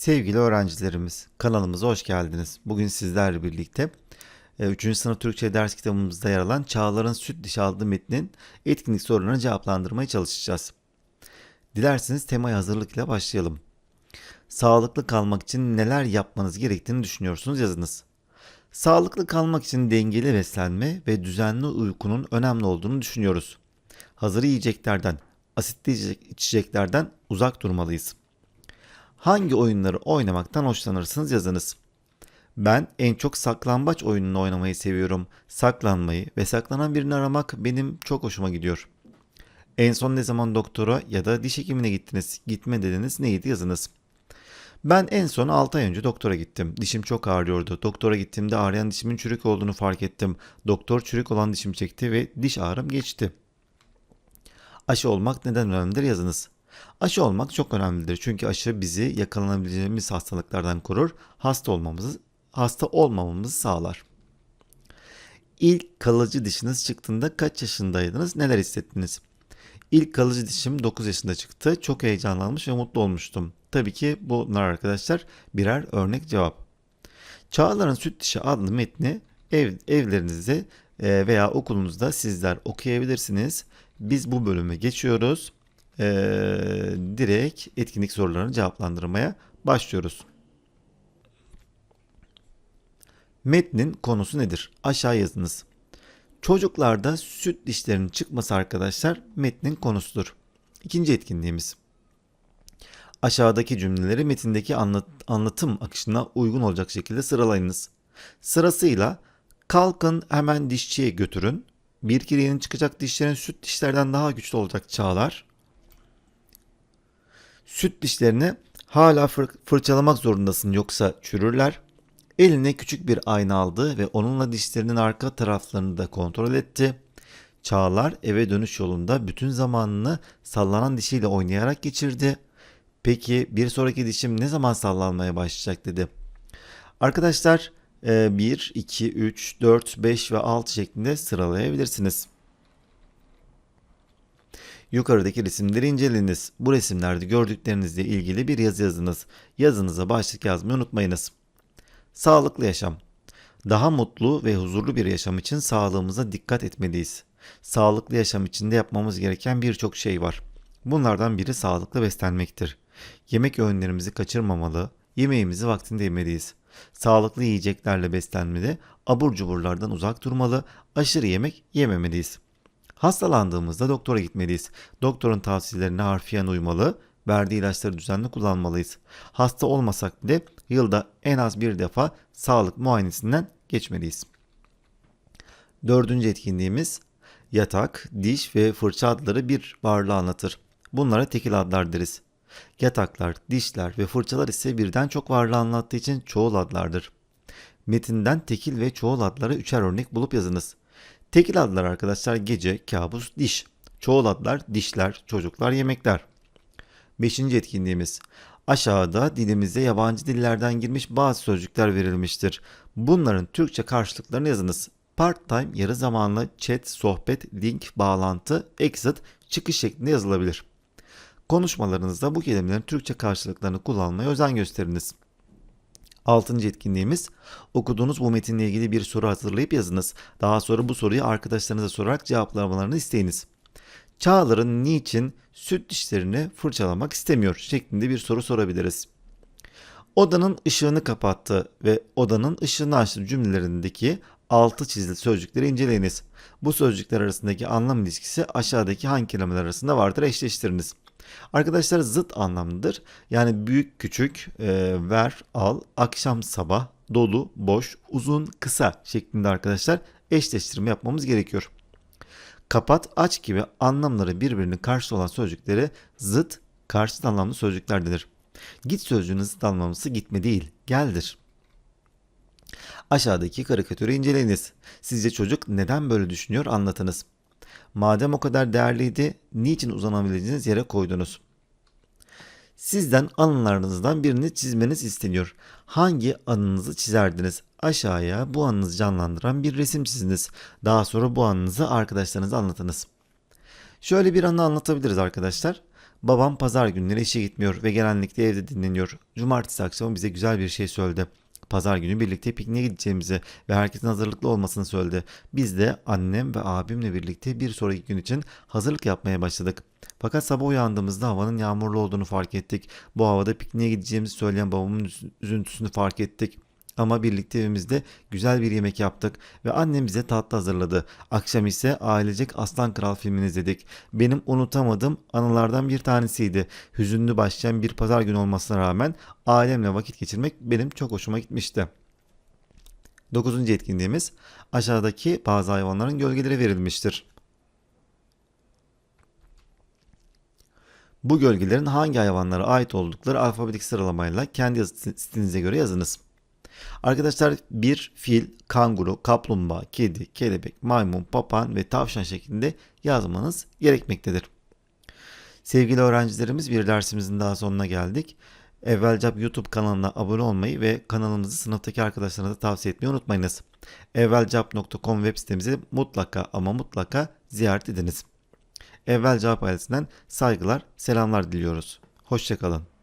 Sevgili öğrencilerimiz, kanalımıza hoş geldiniz. Bugün sizlerle birlikte 3. sınıf Türkçe ders kitabımızda yer alan Çağlar'ın Süt Dişi adlı metnin etkinlik sorularını cevaplandırmaya çalışacağız. Dilerseniz temaya hazırlıkla başlayalım. Sağlıklı kalmak için neler yapmanız gerektiğini düşünüyorsunuz yazınız. Sağlıklı kalmak için dengeli beslenme ve düzenli uykunun önemli olduğunu düşünüyoruz. Hazır yiyeceklerden, asitli içecek- içeceklerden uzak durmalıyız. Hangi oyunları oynamaktan hoşlanırsınız yazınız. Ben en çok saklambaç oyununu oynamayı seviyorum. Saklanmayı ve saklanan birini aramak benim çok hoşuma gidiyor. En son ne zaman doktora ya da diş hekimine gittiniz? Gitme dediniz neydi yazınız. Ben en son 6 ay önce doktora gittim. Dişim çok ağrıyordu. Doktora gittiğimde ağrıyan dişimin çürük olduğunu fark ettim. Doktor çürük olan dişimi çekti ve diş ağrım geçti. Aşı olmak neden önemlidir yazınız. Aşı olmak çok önemlidir çünkü aşı bizi yakalanabileceğimiz hastalıklardan korur, hasta olmamızı hasta olmamamızı sağlar. İlk kalıcı dişiniz çıktığında kaç yaşındaydınız? Neler hissettiniz? İlk kalıcı dişim 9 yaşında çıktı. Çok heyecanlanmış ve mutlu olmuştum. Tabii ki bunlar arkadaşlar birer örnek cevap. Çağlar'ın Süt Dişi adlı metni ev, evlerinizde e, veya okulunuzda sizler okuyabilirsiniz. Biz bu bölüme geçiyoruz. E, direkt etkinlik sorularını cevaplandırmaya başlıyoruz. Metnin konusu nedir? Aşağı yazınız. Çocuklarda süt dişlerinin çıkması arkadaşlar metnin konusudur. İkinci etkinliğimiz. Aşağıdaki cümleleri metindeki anlat- anlatım akışına uygun olacak şekilde sıralayınız. Sırasıyla kalkın hemen dişçiye götürün. Bir kireğinin çıkacak dişlerin süt dişlerden daha güçlü olacak çağlar. Süt dişlerini hala fır- fırçalamak zorundasın yoksa çürürler. Eline küçük bir ayna aldı ve onunla dişlerinin arka taraflarını da kontrol etti. Çağlar eve dönüş yolunda bütün zamanını sallanan dişiyle oynayarak geçirdi. Peki bir sonraki dişim ne zaman sallanmaya başlayacak dedi. Arkadaşlar e, 1, 2, 3, 4, 5 ve 6 şeklinde sıralayabilirsiniz. Yukarıdaki resimleri inceleyiniz. Bu resimlerde gördüklerinizle ilgili bir yazı yazınız. Yazınıza başlık yazmayı unutmayınız. Sağlıklı yaşam. Daha mutlu ve huzurlu bir yaşam için sağlığımıza dikkat etmeliyiz. Sağlıklı yaşam için de yapmamız gereken birçok şey var. Bunlardan biri sağlıklı beslenmektir. Yemek öğünlerimizi kaçırmamalı, yemeğimizi vaktinde yemeliyiz. Sağlıklı yiyeceklerle beslenmede abur cuburlardan uzak durmalı, aşırı yemek yememeliyiz. Hastalandığımızda doktora gitmeliyiz. Doktorun tavsiyelerine harfiyen uymalı, verdiği ilaçları düzenli kullanmalıyız. Hasta olmasak bile yılda en az bir defa sağlık muayenesinden geçmeliyiz. Dördüncü etkinliğimiz yatak, diş ve fırça adları bir varlığı anlatır. Bunlara tekil adlar deriz. Yataklar, dişler ve fırçalar ise birden çok varlığı anlattığı için çoğul adlardır. Metinden tekil ve çoğul adlara üçer örnek bulup yazınız. Tekil adlar arkadaşlar gece, kabus, diş. Çoğul adlar dişler, çocuklar, yemekler. Beşinci etkinliğimiz. Aşağıda dilimize yabancı dillerden girmiş bazı sözcükler verilmiştir. Bunların Türkçe karşılıklarını yazınız. Part-time, yarı zamanlı, chat, sohbet, link, bağlantı, exit, çıkış şeklinde yazılabilir. Konuşmalarınızda bu kelimelerin Türkçe karşılıklarını kullanmaya özen gösteriniz. Altıncı etkinliğimiz okuduğunuz bu metinle ilgili bir soru hazırlayıp yazınız. Daha sonra bu soruyu arkadaşlarınıza sorarak cevaplamalarını isteyiniz. Çağlar'ın niçin süt dişlerini fırçalamak istemiyor şeklinde bir soru sorabiliriz. Odanın ışığını kapattı ve odanın ışığını açtı cümlelerindeki altı çizili sözcükleri inceleyiniz. Bu sözcükler arasındaki anlam ilişkisi aşağıdaki hangi kelimeler arasında vardır eşleştiriniz. Arkadaşlar zıt anlamlıdır. Yani büyük küçük, e, ver, al, akşam sabah, dolu, boş, uzun, kısa şeklinde arkadaşlar eşleştirme yapmamız gerekiyor. Kapat, aç gibi anlamları birbirinin karşı olan sözcükleri zıt, karşıt anlamlı sözcükler denir. Git sözcüğünün zıt anlamlısı gitme değil, geldir. Aşağıdaki karikatürü inceleyiniz. Sizce çocuk neden böyle düşünüyor anlatınız. Madem o kadar değerliydi, niçin uzanabileceğiniz yere koydunuz? Sizden anılarınızdan birini çizmeniz isteniyor. Hangi anınızı çizerdiniz? Aşağıya bu anınızı canlandıran bir resim çiziniz. Daha sonra bu anınızı arkadaşlarınıza anlatınız. Şöyle bir anı anlatabiliriz arkadaşlar. Babam pazar günleri işe gitmiyor ve genellikle evde dinleniyor. Cumartesi akşamı bize güzel bir şey söyledi. Pazar günü birlikte pikniğe gideceğimizi ve herkesin hazırlıklı olmasını söyledi. Biz de annem ve abimle birlikte bir sonraki gün için hazırlık yapmaya başladık. Fakat sabah uyandığımızda havanın yağmurlu olduğunu fark ettik. Bu havada pikniğe gideceğimizi söyleyen babamın üz- üzüntüsünü fark ettik. Ama birlikte evimizde güzel bir yemek yaptık ve annem bize tatlı hazırladı. Akşam ise ailecek Aslan Kral filmini izledik. Benim unutamadığım anılardan bir tanesiydi. Hüzünlü başlayan bir pazar günü olmasına rağmen ailemle vakit geçirmek benim çok hoşuma gitmişti. Dokuzuncu etkinliğimiz aşağıdaki bazı hayvanların gölgeleri verilmiştir. Bu gölgelerin hangi hayvanlara ait oldukları alfabetik sıralamayla kendi yazı stilinize göre yazınız. Arkadaşlar bir fil, kanguru, kaplumbağa, kedi, kelebek, maymun, papağan ve tavşan şeklinde yazmanız gerekmektedir. Sevgili öğrencilerimiz bir dersimizin daha sonuna geldik. Evvelcap YouTube kanalına abone olmayı ve kanalımızı sınıftaki arkadaşlarınıza tavsiye etmeyi unutmayınız. evvelcap.com web sitemizi mutlaka ama mutlaka ziyaret ediniz. Evvelcap ailesinden saygılar, selamlar diliyoruz. Hoşçakalın.